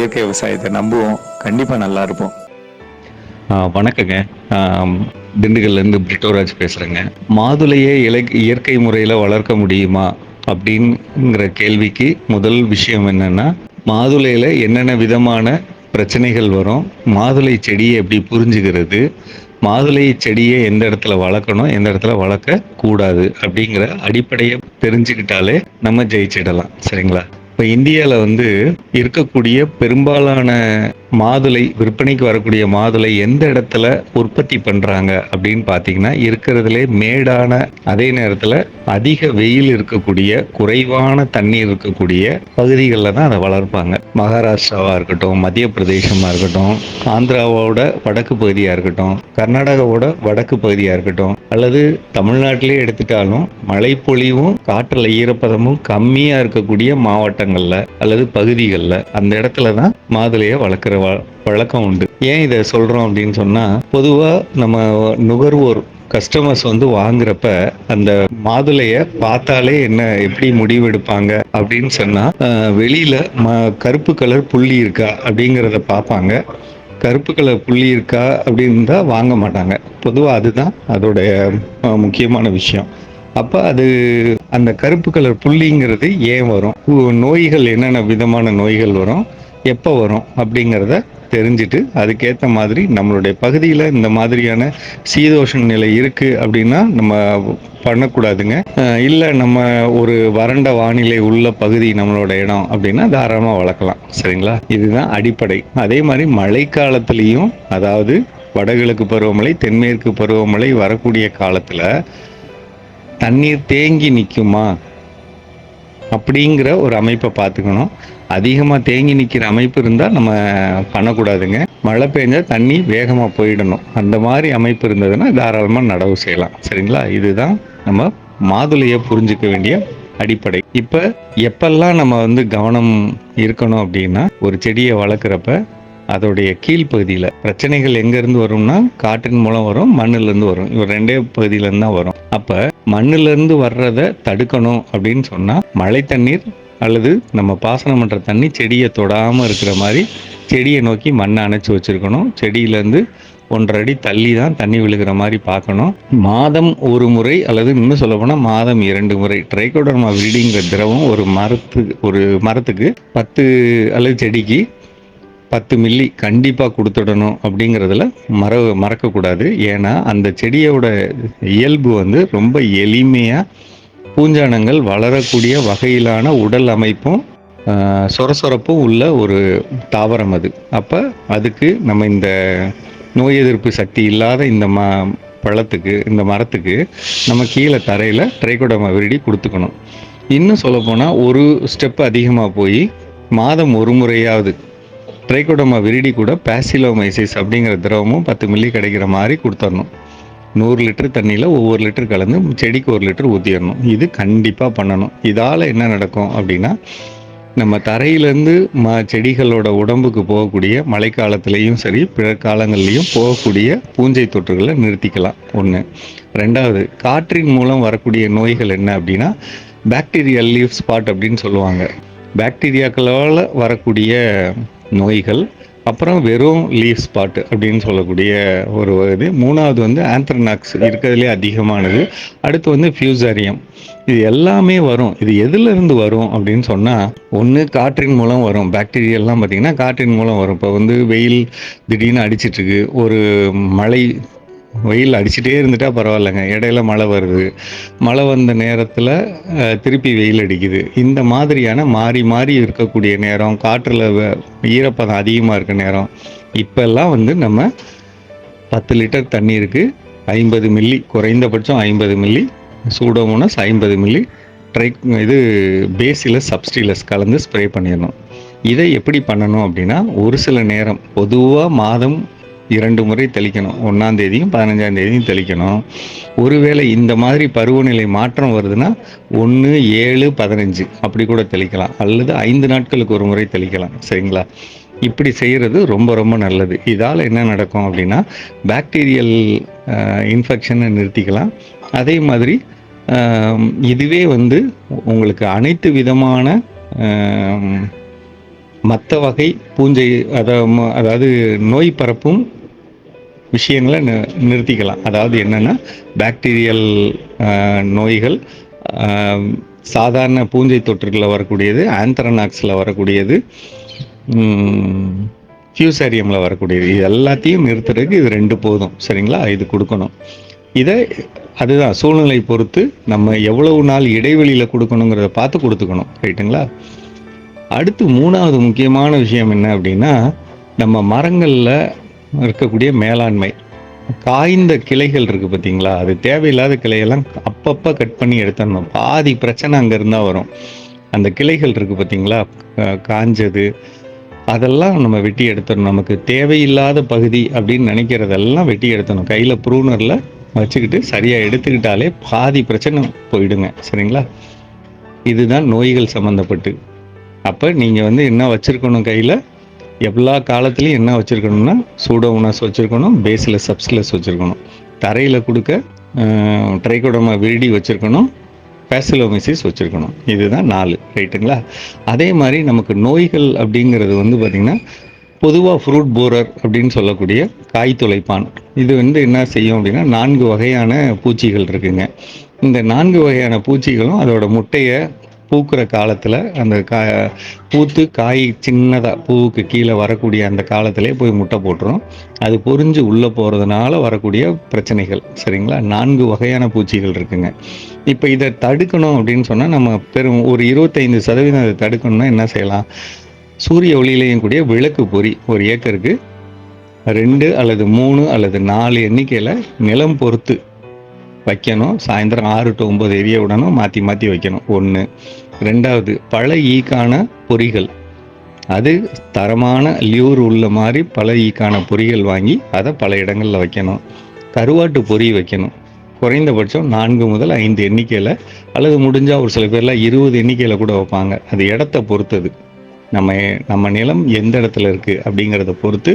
இயற்கை விவசாயத்தை நம்புவோம். கண்டிப்பா நல்லா இருப்போம். வணக்கங்க. திண்டுக்கல்லேருந்து பிரிட்டோராஜ் பேசுகிறேங்க மாதுளையே இலை இயற்கை முறையில் வளர்க்க முடியுமா அப்படிங்கிற கேள்விக்கு முதல் விஷயம் என்னன்னா மாதுளையில் என்னென்ன விதமான பிரச்சனைகள் வரும் மாதுளை செடியை எப்படி புரிஞ்சுக்கிறது மாதுளை செடியை எந்த இடத்துல வளர்க்கணும் எந்த இடத்துல வளர்க்க கூடாது அப்படிங்கிற அடிப்படையை தெரிஞ்சுக்கிட்டாலே நம்ம ஜெயிச்சிடலாம். சரிங்களா? இப்போ இந்தியாவில் வந்து இருக்கக்கூடிய பெரும்பாலான மாதுளை விற்பனைக்கு வரக்கூடிய மாதுளை எந்த இடத்துல உற்பத்தி பண்றாங்க அப்படின்னு பார்த்தீங்கன்னா இருக்கிறதுலே மேடான அதே நேரத்தில் அதிக வெயில் இருக்கக்கூடிய குறைவான தண்ணீர் இருக்கக்கூடிய பகுதிகளில் தான் அதை வளர்ப்பாங்க. மகாராஷ்டிராவா இருக்கட்டும் மத்திய பிரதேசமா இருக்கட்டும் ஆந்திராவோட வடக்கு பகுதியா இருக்கட்டும் கர்நாடகாவோட வடக்கு பகுதியா இருக்கட்டும் அல்லது தமிழ்நாட்டிலே எடுத்துட்டாலும் மழைப்பொழிவும் காற்றுல ஈரப்பதமும் கம்மியா இருக்கக்கூடிய மாவட்டங்கள்ல அல்லது பகுதிகளில் அந்த இடத்துல தான் மாதுளையை வளர்க்குற வழக்கம் உண்டு. ஏன் இதை சொல்றோம் அப்படின்னு சொன்னா பொதுவா நம்ம நுகர்வோர் கஸ்டமர்ஸ் வந்து வாங்குறப்ப அந்த மாதுளைய பார்த்தாலே என்ன எப்படி முடிவெடுப்பாங்க அப்படின்னு சொன்னா வெளியில ம கருப்பு கலர் புள்ளி இருக்கா அப்படிங்கிறத பார்ப்பாங்க. கருப்பு கலர் புள்ளி இருக்கா அப்படின்னு தான் வாங்க மாட்டாங்க. பொதுவாக அதுதான் அதோடைய முக்கியமான விஷயம். அப்போ அது அந்த கருப்பு கலர் புள்ளிங்கிறது ஏன் வரும்? நோய்கள் என்னென்ன விதமான நோய்கள் வரும்? எப்போ வரும் அப்படிங்கிறத தெரிஞ்சுட்டு அதுக்கேற்ற மாதிரி நம்மளுடைய பகுதியில் இந்த மாதிரியான சீதோஷண நிலை இருக்குது அப்படின்னா நம்ம பண்ணக்கூடாதுங்க. இல்லை நம்ம ஒரு வறண்ட வானிலை உள்ள பகுதி நம்மளோட இடம் அப்படின்னா தாராளமாக வளர்க்கலாம். சரிங்களா? இதுதான் அடிப்படை. அதே மாதிரி மழைக்காலத்துலேயும் அதாவது வடகிழக்கு பருவமழை தென்மேற்கு பருவமழை வரக்கூடிய காலத்தில் தண்ணீர் தேங்கி நிற்குமா அப்படிங்கிற ஒரு அமைப்பை பார்த்துக்கணும். அதிகமாக தேங்கி நிற்கிற அமைப்பு இருந்தால் நம்ம பண்ணக்கூடாதுங்க. மழை பெஞ்சால் தண்ணி வேகமாக போயிடணும். அந்த மாதிரி அமைப்பு இருந்ததுன்னா தாராளமாக நடவு செய்யலாம். சரிங்களா? இதுதான் நம்ம மாதுளையை புரிஞ்சுக்க வேண்டிய அடிப்படை. இப்போ எப்பெல்லாம் நம்ம வந்து கவனம் இருக்கணும் அப்படின்னா ஒரு செடியை வளர்க்குறப்ப அதோடைய கீழ்ப்பகுதியில் பிரச்சனைகள் எங்கேருந்து வரும்னா காற்றின் மூலம் வரும் மண்ணுலேருந்து வரும். இவர் ரெண்டே பகுதியிலேருந்து தான் வரும். அப்போ மண்ணுலேருந்து வர்றதை தடுக்கணும் அப்படின்னு சொன்னால் மழை தண்ணீர் அல்லது நம்ம பாசனம் பண்ணுற தண்ணி செடியை தொடாமல் இருக்கிற மாதிரி செடியை நோக்கி மண்ணை அணைச்சி வச்சுருக்கணும். செடியிலேருந்து ஒன்றரை அடி தள்ளி தான் தண்ணி விழுகிற மாதிரி பார்க்கணும். மாதம் ஒரு முறை அல்லது இன்னும் சொல்லப்போனால் மாதம் இரண்டு முறை. ட்ரைகோடர்மா வீடிங்கிற திரவம் ஒரு மரத்துக்கு ஒரு மரத்துக்கு பத்து அல்லது செடிக்கு பத்து மில்லி கண்டிப்பாக கொடுத்துடணும் அப்படிங்கிறதுல மற மறக்கக்கூடாது. ஏன்னா அந்த செடியோட இயல்பு வந்து ரொம்ப எளிமையாக பூஞ்சானங்கள் வளரக்கூடிய வகையிலான உடல் அமைப்பும் சொரசொரப்பும் உள்ள ஒரு தாவரம் அது. அப்போ அதுக்கு நம்ம இந்த நோய் எதிர்ப்பு சக்தி இல்லாத இந்த ம பழத்துக்கு இந்த மரத்துக்கு நம்ம கீழே தரையில் ட்ரைகோடமா விருடி கொடுத்துக்கணும். இன்னும் சொல்லப்போனால் ஒரு ஸ்டெப் அதிகமாக போய் மாதம் ஒரு முறையாவது ட்ரைகோடமா விரிடி கூட பேசிலோமைசிஸ் அப்படிங்கிற திரவமும் பத்து மில்லி கிடைக்கிற மாதிரி கொடுத்துடணும் நூறு லிட்டர் தண்ணியில் ஒவ்வொரு லிட்டர் கலந்து செடிக்கு ஒரு லிட்டர் ஊற்றிடணும் இது கண்டிப்பாக பண்ணணும். இதால் என்ன நடக்கும் அப்படின்னா நம்ம தரையிலேருந்து ம செடிகளோட உடம்புக்கு போகக்கூடிய மழைக்காலத்துலேயும் சரி பிற காலங்கள்லேயும் போகக்கூடிய பூஞ்சை தொற்றுகளை நிறுத்திக்கலாம். ஒன்று ரெண்டாவது காற்றின் மூலம் வரக்கூடிய நோய்கள் என்ன அப்படின்னா பாக்டீரியல் லீஃப் ஸ்பாட் அப்படின்னு சொல்லுவாங்க. பாக்டீரியாக்களால் வரக்கூடிய நோய்கள் அப்புறம் வெறும் லீஃப் ஸ்பாட் அப்படின்னு சொல்லக்கூடிய ஒரு இது. மூணாவது வந்து ஆந்த்ரனாக்ஸ் இருக்கிறதுலே அதிகமானது. அடுத்து வந்து ஃபியூசரியம் இது எல்லாமே வரும். இது எதுலேருந்து வரும் அப்படின்னு சொன்னால் ஒன்று காற்றின் மூலம் வரும். பாக்டீரியெல்லாம் பார்த்திங்கன்னா காற்றின் மூலம் வரும். இப்போ வந்து வெயில் திடீர்னு அடிச்சிட்ருக்கு ஒரு மழை வெயில் அடிச்சுட்டே இருந்துட்டா பரவாயில்லைங்க. இடையில மழை வருது. மழை வந்த நேரத்தில் திருப்பி வெயில் அடிக்குது. இந்த மாதிரியான மாறி மாறி இருக்கக்கூடிய நேரம் காற்றில் ஈரப்பதம் அதிகமாக இருக்க நேரம் இப்போல்லாம் வந்து நம்ம பத்து லிட்டர் தண்ணீருக்கு ஐம்பது மில்லி குறைந்தபட்சம் ஐம்பது மில்லி சூடோமோனஸ் ஐம்பது மில்லி ட்ரை இது பேசிலஸ் சப்ஸ்டிலஸ் கலந்து ஸ்ப்ரே பண்ணிடணும். இதை எப்படி பண்ணணும் அப்படின்னா ஒரு சில நேரம் பொதுவாக மாதம் இரண்டு முறை தெளிக்கணும். ஒன்றாம் தேதியும் பதினஞ்சாம் தேதியும் தெளிக்கணும். ஒருவேளை இந்த மாதிரி பருவநிலை மாற்றம் வருதுன்னா ஒன்று ஏழு பதினஞ்சு அப்படி கூட தெளிக்கலாம். அல்லது ஐந்து நாட்களுக்கு ஒரு முறை தெளிக்கலாம். சரிங்களா? இப்படி செய்கிறது ரொம்ப ரொம்ப நல்லது. இதால் என்ன நடக்கும் அப்படின்னா பாக்டீரியல் இன்ஃபெக்ஷனை நிறுத்திக்கலாம். அதே மாதிரி இதுவே வந்து உங்களுக்கு அனைத்து விதமான மற்ற வகை பூஞ்சை அதாவது நோய் பரப்பும் விஷயங்களை நி- நிறுத்திக்கலாம். அதாவது என்னென்னா பாக்டீரியல் நோய்கள் சாதாரண பூஞ்சை தொற்றுகளில் வரக்கூடியது ஆந்த்ரனாக்ஸில் வரக்கூடியது ஃபியூசாரியமில் வரக்கூடியது. இது எல்லாத்தையும் நிறுத்துறதுக்கு இது ரெண்டு போதும். சரிங்களா? இது கொடுக்கணும். இதை அதுதான் சூழ்நிலை பொறுத்து நம்ம எவ்வளவு நாள் இடைவெளியில் கொடுக்கணுங்கிறத பார்த்து கொடுத்துக்கணும். ரைட்டுங்களா? அடுத்து மூணாவது முக்கியமான விஷயம் என்ன அப்படின்னா நம்ம மரங்களில் இருக்கக்கூடிய மேலாண்மை. காய்ந்த கிளைகள் இருக்கு பார்த்தீங்களா? அது தேவையில்லாத கிளையெல்லாம் அப்பப்போ கட் பண்ணி எடுத்துடணும். பாதி பிரச்சனை அங்கே இருந்தால் வரும். அந்த கிளைகள் இருக்கு பார்த்தீங்களா? காஞ்சது. அதெல்லாம் நம்ம வெட்டி எடுத்துடணும். நமக்கு தேவையில்லாத பகுதி அப்படின்னு நினைக்கிறதெல்லாம் வெட்டி எடுத்தணும் கையில் ப்ரூனரில் வச்சுக்கிட்டு சரியாக எடுத்துக்கிட்டாலே பாதி பிரச்சனை போயிடுங்க. சரிங்களா? இதுதான் நோய்கள் சம்மந்தப்பட்டு அப்போ நீங்கள் வந்து என்ன வச்சுருக்கணும் கையில்? எல்லா காலத்துலேயும் என்ன வச்சுருக்கணும்னா சூடோமோனாஸ் வச்சுருக்கணும் பேஸில் சப்ஸ்லஸ் வச்சுருக்கணும். தரையில் கொடுக்க ட்ரைகோடமா விரிடி வச்சுருக்கணும் பேசிலோமிசிஸ் வச்சுருக்கணும். இதுதான் நாலு ரைட்டுங்களா? அதே மாதிரி நமக்கு நோய்கள் அப்படிங்கிறது வந்து பார்த்திங்கன்னா பொதுவாக ஃப்ரூட் போரர் அப்படின்னு சொல்லக்கூடிய காய் துளைப்பான். இது வந்து என்ன செய்யும் அப்படின்னா நான்கு வகையான பூச்சிகள் இருக்குங்க. இந்த நான்கு வகையான பூச்சிகளும் அதோட முட்டையை பூக்கிற காலத்தில் அந்த கா பூத்து காய் சின்னதாக பூவுக்கு கீழே வரக்கூடிய அந்த காலத்திலே போய் முட்டை போட்டுரும். அது பொரிஞ்சு உள்ளே போகிறதுனால வரக்கூடிய பிரச்சனைகள் சரிங்களா? நான்கு வகையான பூச்சிகள் இருக்குங்க. இப்போ இதை தடுக்கணும் அப்படின்னு சொன்னால் நம்ம பெரும் ஒரு இருபத்தைந்து சதவீதம் அதை தடுக்கணும்னா என்ன செய்யலாம்? சூரிய ஒளியிலையும் கூடிய விளக்கு பொறி ஒரு ஏக்கருக்கு ரெண்டு அல்லது மூணு அல்லது நாலு எண்ணிக்கையில் நிலம் பொறுத்து வைக்கணும். சாயந்தரம் ஆறு டு ஒம்பது எரிய விடணும் மாற்றி மாற்றி வைக்கணும். ஒன்று ரெண்டாவது பல ஈக்கான பொறிகள். அது தரமான லியூர் உள்ள மாதிரி பல ஈக்கான பொறிகள் வாங்கி அதை பல இடங்களில் வைக்கணும். கருவாட்டு பொறி வைக்கணும். குறைந்தபட்சம் நான்கு முதல் ஐந்து எண்ணிக்கையில் அல்லது முடிஞ்சால் ஒரு சில பேர்லாம் இருபது எண்ணிக்கையில் கூட வைப்பாங்க. அது இடத்த பொறுத்தது. நம்ம நம்ம நிலம் எந்த இடத்துல இருக்குது அப்படிங்கிறத பொறுத்து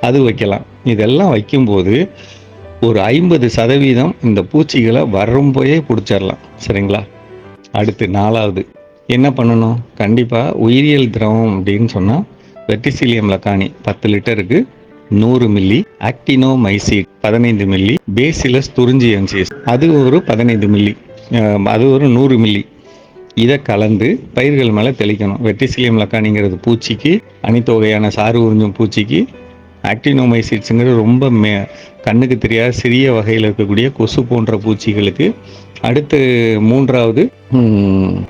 அது வைக்கலாம். இதெல்லாம் வைக்கும்போது ஒரு ஐம்பது சதவீதம் இந்த பூச்சிகளை வரும் போயே பிடிச்சிடலாம். சரிங்களா? அடுத்து நாலாவது. என்ன பண்ணணும்? கண்டிப்பாக உயிரியல் திரவம் அப்படின்னு சொன்னால் வெட்டிசிலியம் லக்கானி பத்து லிட்டருக்கு நூறு மில்லி ஆக்டினோ மைசீட் பதினைந்து மில்லி பேசிலஸ் துறிஞ்சியன்சிஸ் அது ஒரு பதினைந்து மில்லி அது ஒரு நூறு மில்லி. இதை கலந்து பயிர்கள் மேலே தெளிக்கணும். வெட்டிசிலியம் லக்கானிங்கிறது பூச்சிக்கு அணித்தொகையான சாறு உறிஞ்சும் பூச்சிக்கு ஆக்டினோமைசிட்ஸுங்கிறது ரொம்ப மே கண்ணுக்கு தெரியாத சிறிய வகையில் இருக்கக்கூடிய கொசு போன்ற பூச்சிகளுக்கு அடுத்து மூன்றாவது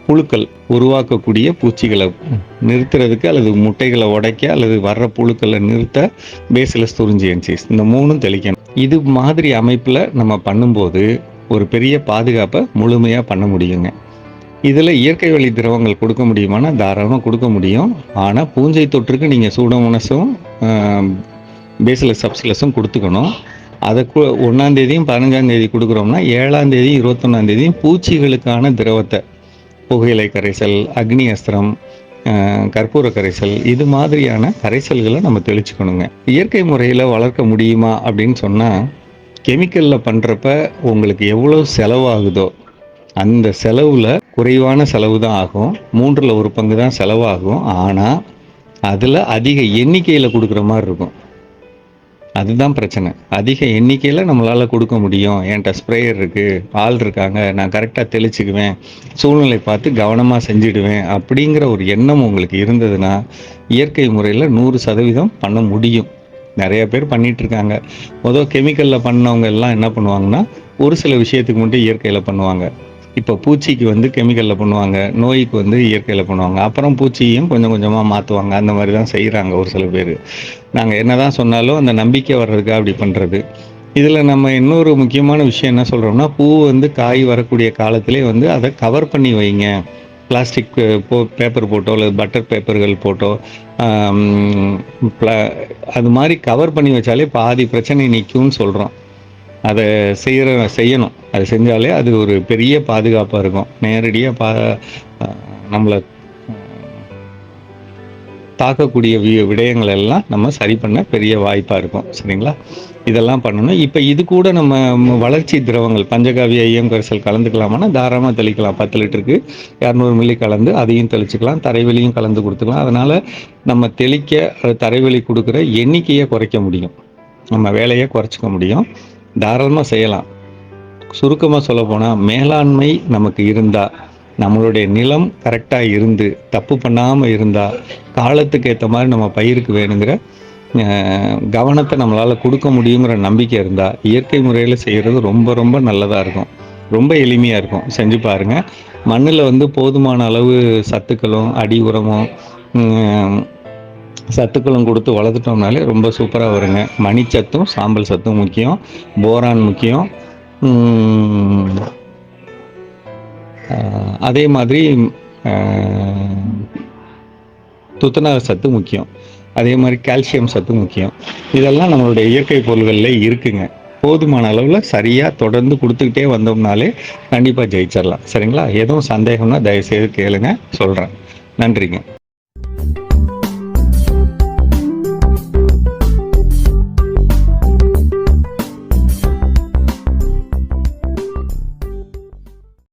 புழுக்கள் உருவாக்கக்கூடிய பூச்சிகளை நிறுத்துறதுக்கு அல்லது முட்டைகளை உடைக்க அல்லது வர்ற புழுக்களை நிறுத்த பேசிலஸ் துரிஞ்சியன்சிஸ் இந்த மூணும் தெளிக்கணும். இது மாதிரி அமைப்பில் நம்ம பண்ணும்போது ஒரு பெரிய பாதுகாப்பை முழுமையாக பண்ண முடியுங்க. இதில் இயற்கை வழி திரவங்கள் கொடுக்க முடியுமானா தாராளமாக கொடுக்க முடியும். ஆனால் பூஞ்சை தொற்றுக்கு நீங்கள் சூடோமோனஸும் பேசிலஸ் சப்சிலஸும் கொடுத்துக்கணும். அதை கு ஒன்றாந்தேதியும் பதினஞ்சாந்தேதி கொடுக்குறோம்னா ஏழாந்தேதியும் இருபத்தொன்னாந்தேதியும் பூச்சிகளுக்கான திரவத்தை புகையிலை கரைசல் அக்னி அஸ்திரம் கற்பூர கரைசல் இது மாதிரியான கரைசல்களை நம்ம தெளிச்சுக்கணுங்க. இயற்கை முறையில் வளர்க்க முடியுமா அப்படின்னு சொன்னால் கெமிக்கலில் பண்ணுறப்ப உங்களுக்கு எவ்வளோ செலவாகுதோ அந்த செலவில் குறைவான செலவு தான் ஆகும். மூன்றில் ஒரு பங்கு தான் செலவாகும். ஆனால் அதில் அதிக எண்ணிக்கையில் கொடுக்குற மாதிரி இருக்கும். அதுதான் பிரச்சனை. அதிக எண்ணிக்கையில் நம்மளால் கொடுக்க முடியும். என்கிட்ட ஸ்ப்ரேயர் இருக்குது ஆள் இருக்காங்க நான் கரெக்டாக தெளிச்சுக்குவேன் சூழ்நிலை பார்த்து கவனமாக செஞ்சிடுவேன் அப்படிங்கிற ஒரு எண்ணம் உங்களுக்கு இருந்ததுன்னா இயற்கை முறையில் நூறு சதவீதம் பண்ண முடியும். நிறைய பேர் பண்ணிட்டு இருக்காங்க. கெமிக்கலில் பண்ணவங்க எல்லாம் என்ன பண்ணுவாங்கன்னா ஒரு சில விஷயத்துக்கு மட்டும் இயற்கையில் பண்ணுவாங்க. இப்போ பூச்சிக்கு வந்து கெமிக்கலில் பண்ணுவாங்க நோய்க்கு வந்து இயற்கையில் பண்ணுவாங்க. அப்புறம் பூச்சியும் கொஞ்சம் கொஞ்சமாக மாற்றுவாங்க அந்த மாதிரி தான் செய்கிறாங்க ஒரு சில பேர். நாங்கள் என்ன தான் சொன்னாலும் அந்த நம்பிக்கை வர்றதுக்கு அப்படி பண்ணுறது இதில் நம்ம இன்னொரு முக்கியமான விஷயம் என்ன சொல்கிறோம்னா பூ வந்து காய் வரக்கூடிய காலத்திலே வந்து அதை கவர் பண்ணி வைங்க. பிளாஸ்டிக் போ பேப்பர் போட்டோ இல்லை பட்டர் பேப்பர்கள் போட்டோ அது மாதிரி கவர் பண்ணி வச்சாலே பாதி பிரச்சனை நிற்கும்னு சொல்கிறோம் அதை செய்கிற செய்யணும். அது செஞ்சாலே அது ஒரு பெரிய பாதுகாப்பாக இருக்கும். நேரடியாக பா நம்மளை தாக்கக்கூடிய வி- விடயங்கள் எல்லாம் நம்ம சரி பண்ண பெரிய வாய்ப்பாக இருக்கும். சரிங்களா? இதெல்லாம் பண்ணணும். இப்போ இது கூட நம்ம வளர்ச்சி திரவங்கள் பஞ்சகாவிய ஐயம் கரைசல் கலந்துக்கலாமானா தாராளமாக தெளிக்கலாம். பத்து லிட்டருக்கு இரநூறு மில்லி கலந்து அதையும் தெளிச்சுக்கலாம். தரைவெளியும் கலந்து கொடுத்துக்கலாம். அதனால் நம்ம தெளிக்க தரைவெளி கொடுக்குற எண்ணிக்கையை குறைக்க முடியும். நம்ம வேலையை குறைச்சிக்க முடியும். தாராளமாக செய்யலாம். சுருக்கமாக சொல்ல போனால் மேலாண்மை நமக்கு இருந்தால் நம்மளுடைய நிலம் கரெக்டாக இருந்து தப்பு பண்ணாமல் இருந்தால் காலத்துக்கு ஏற்ற மாதிரி நம்ம பயிருக்கு வேணுங்கிற கவனத்தை நம்மளால் கொடுக்க முடியுங்கிற நம்பிக்கை இருந்தால் இயற்கை முறையில் செய்கிறது ரொம்ப ரொம்ப நல்லதாக இருக்கும். ரொம்ப எளிமையாக இருக்கும். செஞ்சு பாருங்கள் மண்ணில் வந்து போதுமான அளவு சத்துக்களும் அடி உரமும் சத்துக்களும் கொடுத்து வளர்த்துட்டோம்னாலே ரொம்ப சூப்பராக வருங்க. மணிச்சத்தும் சாம்பல் சத்தும் முக்கியம். போரான் முக்கியம். அதே மாதிரி துத்தநாக சத்து முக்கியம். அதே மாதிரி கால்சியம் சத்து முக்கியம். இதெல்லாம் நம்மளுடைய இயற்கை பொருள்களில் இருக்குங்க. போதுமான அளவில் சரியாக தொடர்ந்து கொடுத்துக்கிட்டே வந்தோம்னாலே கண்டிப்பாக ஜெயிச்சிடலாம் சரிங்களா? எதுவும் சந்தேகம்னா தயவுசெய்து கேளுங்க. சொல்கிறேன் நன்றிங்க.